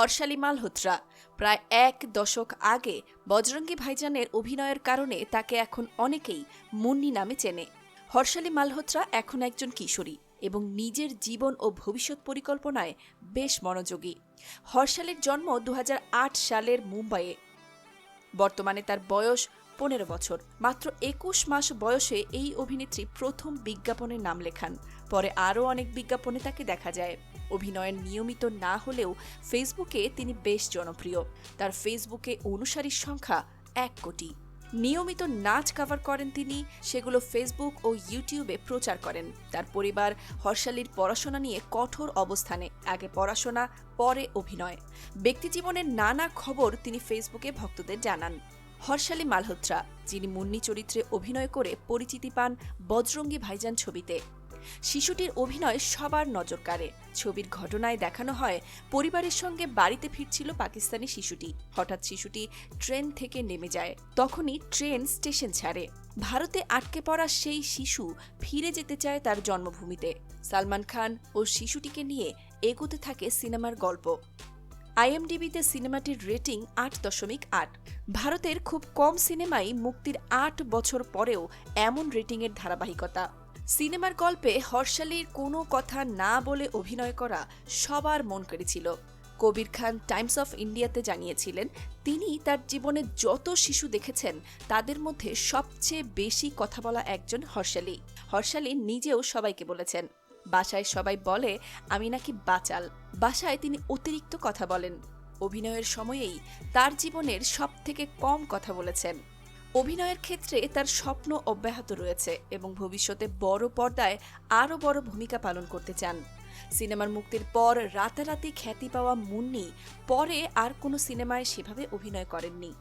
হর্ষালি মালহোত্রা। প্রায় এক দশক আগে বজরঙ্গি ভাইজানের অভিনয়ের কারণে তাকে এখন অনেকেই মুন্নি নামে চেনে। হর্ষালী মালহোত্রা এখন একজন কিশোরী এবং নিজের জীবন ও ভবিষ্যৎ পরিকল্পনায় বেশ মনোযোগী। হর্ষালির জন্ম দু হাজার আট সালের মুম্বাইয়ে। বর্তমানে তার বয়স পনেরো বছর। মাত্র একুশ মাস বয়সে এই অভিনেত্রী প্রথম বিজ্ঞাপনে নাম লেখান। পরে আরও অনেক বিজ্ঞাপনে তাকে দেখা যায়। অভিনয়ের নিয়মিত না হলেও ফেসবুকে তিনি বেশ জনপ্রিয়। তার ফেসবুকে অনুসারীর সংখ্যা এক কোটি। নিয়মিত নাচ কভার করেন তিনি, সেগুলো ফেসবুক ও ইউটিউবে প্রচার করেন। তার পরিবার হর্ষালির পড়াশোনা নিয়ে কঠোর অবস্থানে, আগে পড়াশোনা, পরে অভিনয়। ব্যক্তিজীবনের নানা খবর তিনি ফেসবুকে ভক্তদের জানান। হর্ষালি মালহোত্রা, যিনি মুন্নি চরিত্রে অভিনয় করে পরিচিতি পান বজরঙ্গি ভাইজান ছবিতে। শিশুটির অভিনয় সবার নজর কাড়ে। ছবির ঘটনায় দেখানো হয়, পরিবারের সঙ্গে বাড়িতে ফিরছিল পাকিস্তানি শিশুটি। হঠাৎ শিশুটি ট্রেন থেকে নেমে যায়। তখনই ট্রেন স্টেশন ছাড়ে। ভারতে আটকে পড়া সেই শিশু ফিরে যেতে চায় তার জন্মভূমিতে। সালমান খান ও শিশুটিকে নিয়ে এগোতে থাকে সিনেমার গল্প। আইএমডিবিতে সিনেমাটির রেটিং আট দশমিক আট। ভারতের খুব কম সিনেমাই মুক্তির আট বছর পরেও এমন রেটিংয়ের ধারাবাহিকতা। সিনেমার গল্পে হর্ষালির কোনো কথা না বলে অভিনয় করা সবার মন কেড়েছিল। কবির খান টাইমস অফ ইন্ডিয়াতে জানিয়েছিলেন, তিনি তার জীবনে যত শিশু দেখেছেন, তাদের মধ্যে সবচেয়ে বেশি কথা বলা একজন হর্ষালি। হর্ষালি নিজেও সবাইকে বলেছেন, বাসায় সবাই বলে, আমি নাকি বাচাল। বাসায় তিনি অতিরিক্ত কথা বলেন। অভিনয়ের সময়েই তার জীবনের সব থেকে কম কথা বলেছেন। অভিনয়ের ক্ষেত্রে তার স্বপ্ন অব্যাহত রয়েছে এবং ভবিষ্যতে বড় পর্দায় আরও বড় ভূমিকা পালন করতে চান। সিনেমার মুক্তির পর রাতারাতি খ্যাতি পাওয়া মুন্নি পরে আর কোনো সিনেমায় সেভাবে অভিনয় করেননি।